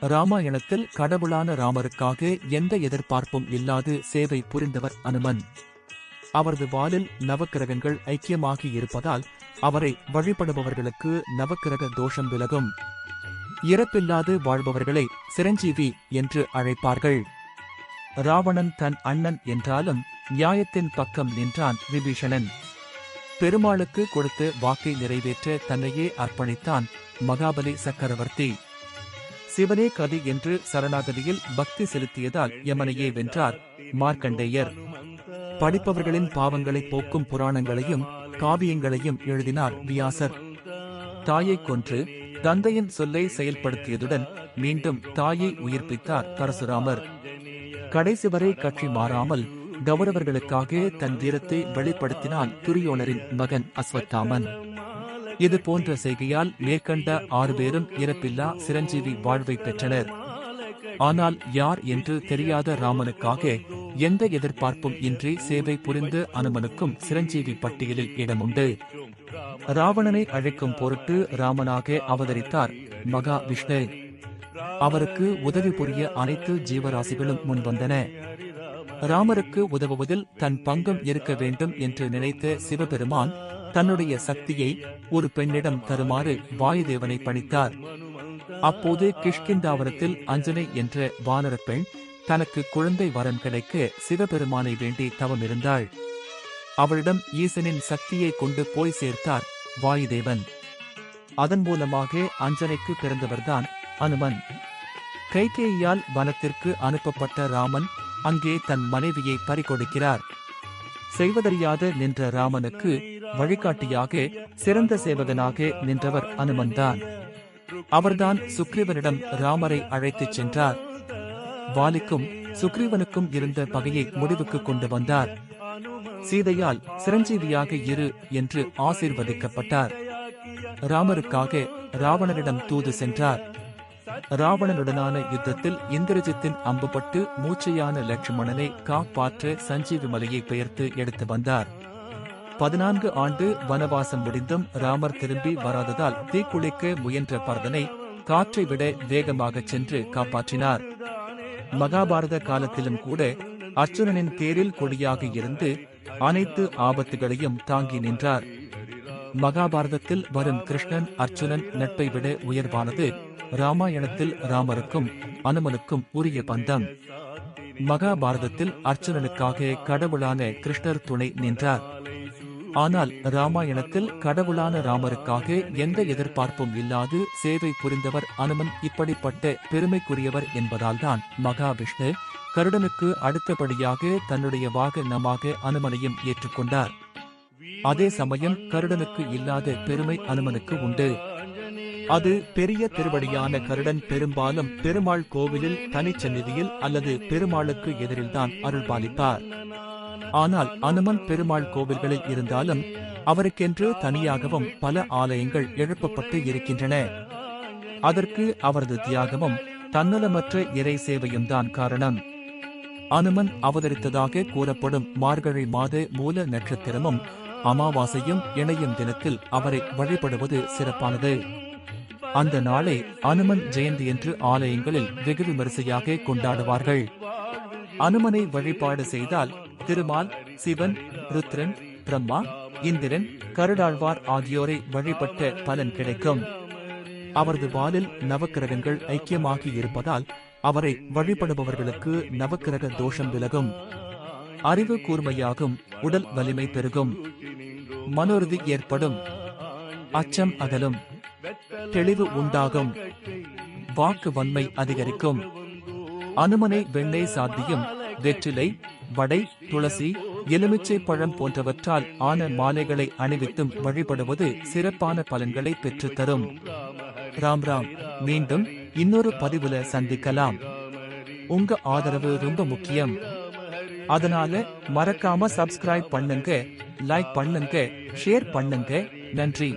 ராமாயணத்தில் கடவுளான ராமருக்காக எந்த எதிர்பார்ப்பும் இல்லாது சேவை புரிந்தவர் அனுமன். அவரது வாலில் நவக்கிரகங்கள் ஐக்கியமாகி இருப்பதால் அவரை வழிபடுபவர்களுக்கு நவக்கிரக தோஷம் விலகும். இறப்பில்லாது வாழ்பவர்களை சிரஞ்சீவி என்று அழைப்பார்கள். ராவணன் தன் அண்ணன் என்றாலும் நியாயத்தின் பக்கம் நின்றான் விபீஷணன். பெருமாளுக்கு கொடுத்து வாக்கை நிறைவேற்ற தன்னையே அர்ப்பணித்தான் மகாபலி சக்கரவர்த்தி. சிவனே கதி என்று சரணாகதியில் பக்தி செலுத்தியதால் யமனையே வென்றார் மார்க்கண்டேயர். படிப்பவர்களின் பாவங்களை போக்கும் புராணங்களையும் காவியங்களையும் எழுதினார் வியாசர். தாயைக் கொன்று தந்தையின் சொல்லை செயல்படுத்தியதுடன் மீண்டும் தாயை உயிர்ப்பித்தார் பரசுராமர். கடைசி வரை கட்சி மாறாமல் கௌரவர்களுக்காக தன் வீரத்தை வெளிப்படுத்தினான் துரியோனரின் மகன் அஸ்வத்தாமன். இது போன்ற செய்கையால் மேற்கண்ட ஆறு பேரும் இறப்பில்லா சிரஞ்சீவி வாழ்வை பெற்றனர். ஆனால் யார் என்று தெரியாத ராமனுக்காக எந்த எதிர்பார்ப்பும் இன்றி சேவை புரிந்து அனுமனுக்கும் சிரஞ்சீவி பட்டியலில் இடமுண்டு ராவணனை அழைக்கும் பொருட்டு ராமனாக அவதரித்தார் மகா விஷ்ணு அவருக்கு உதவி புரிய அனைத்து ஜீவராசிகளும் முன்வந்தன. ராமருக்கு உதவுவதில் தன் பங்கும் இருக்க வேண்டும் என்று நினைத்த சிவபெருமான் தன்னுடைய சக்தியை ஒரு பெண்ணிடம் தருமாறு வாயுதேவனை பணித்தார். அப்போது கிஷ்கிந்தாவரத்தில் அஞ்சனை என்ற வானரப் பெண் தனக்கு குழந்தை வரம் கிடைக்க சிவபெருமானை வேண்டி தவம் இருந்தாள் அவளிடம் ஈசனின் சக்தியை கொண்டு போய் சேர்த்தார் வாயுதேவன். அதன் மூலமாக அஞ்சனைக்கு பிறந்தவர்தான் அனுமன். கைகேயியால் வனத்திற்கு அனுப்பப்பட்ட ராமன் அங்கே தன் மனைவியை பறிகொடுக்கிறார். செய்வதறியாது நின்ற ராமனுக்கு வழிகாட்டியாக சிறந்த சேவகனாக நின்றவர் அனுமன்தான் அவர்தான் சுக்ரீவனிடம் ராமரை அழைத்துச் சென்றார். வாலிக்கும் சுக்ரீவனுக்கும் இருந்த பகையை முடிவுக்கு கொண்டு வந்தார். சீதையால் சிரஞ்சீவியாக இரு என்று ஆசீர்வதிக்கப்பட்டார். ராமருக்காக ராவணனிடம் தூது சென்றார். ராவணனுடனான யுத்தத்தில் இந்திரஜித்தின் அம்புபட்டு மூச்சையான லட்சுமணனை காப்பாற்ற சஞ்சீவி மலையை பெயர்த்து எடுத்து வந்தார். பதினான்கு ஆண்டு வனவாசம் முடிந்தும் ராமர் திரும்பி வராததால் தீக்குளிக்க முயன்ற பரதனை காற்றை விட வேகமாகச் சென்று காப்பாற்றினார். மகாபாரத காலத்திலும் கூட அர்ச்சுனனின் தேரில் கொடியாக இருந்து அனைத்து ஆபத்துகளையும் தாங்கி நின்றார். மகாபாரதத்தில் வரும் கிருஷ்ணன் அர்ச்சுனன் நட்பை விட உயர்வானது ராமாயணத்தில் ராமருக்கும் அனுமனுக்கும் உரிய பந்தம். மகாபாரதத்தில் அர்ச்சுனனுக்காக கடவுளான கிருஷ்ணர் துணை நின்றார். ஆனால் ராமாயணத்தில் கடவுளான ராமருக்காக எந்த எதிர்பார்ப்பும் இல்லாது சேவை புரிந்தவர் அனுமன் இப்படிப்பட்ட பெருமைக்குரியவர் என்பதால்தான் மகாவிஷ்ணு கருடனுக்கு அடுத்தபடியாக தன்னுடைய வாகனமாக அனுமனையும் ஏற்றுக்கொண்டார். அதே சமயம் கருடனுக்கு இல்லாத பெருமை அனுமனுக்கு உண்டு. அது பெரிய திருவடியான கருடன் பெரும்பாலும் பெருமாள் கோவிலில் தனிச்சந்நிதியில் அல்லது பெருமாளுக்கு எதிரில்தான் அருள்பாலிப்பார். ஆனால் அனுமன் பெருமாள் கோவில்களில் இருந்தாலும் அவருக்கென்று தனியாகவும் பல ஆலயங்கள் எழுப்பப்பட்டு இருக்கின்றன. அதற்கு அவரது தியாகமும் தன்னலமற்ற இறை சேவையும் தான் காரணம். அனுமன் அவதரித்ததாக கூறப்படும் மார்கழி மாத மூல நட்சத்திரமும் அமாவாசையும் இணையும் தினத்தில் அவரை வழிபடுவது சிறப்பானது. அந்த நாளை அனுமன் ஜெயந்தி என்று ஆலயங்களில் வெகு விமரிசையாக கொண்டாடுவார்கள். அனுமனை வழிபாடு செய்தால் திருமால் சிவன் ருத்ரன் பிரம்மா இந்திரன் கருடாழ்வார் ஆகியோரை வழிபட்ட பலன் கிடைக்கும். அவரது வாலில் நவக்கிரகங்கள் ஐக்கியமாகி இருப்பதால் அவரை வழிபடுபவர்களுக்கு நவக்கிரக தோஷம் விலகும். அறிவு கூர்மையாகும் உடல் வலிமை பெருகும். மனோருதி ஏற்படும். அச்சம் அகலும். தெளிவு உண்டாகும். வாக்கு வன்மை அதிகரிக்கும். அனுமனை வெண்ணெய் சாத்தியும் வெற்றிலை வடை துளசி எலுமிச்சை பழம் போன்றவற்றால் ஆன மாலைகளை அணிவித்தும் வழிபடுவது சிறப்பான பலன்களை பெற்றுத்தரும். ராம் ராம். மீண்டும் இன்னொரு பதிவுல சந்திக்கலாம். உங்க ஆதரவு ரொம்ப முக்கியம். அதனால மறக்காம சப்ஸ்கிரைப் பண்ணுங்க லைக் பண்ணுங்க ஷேர் பண்ணுங்க. நன்றி.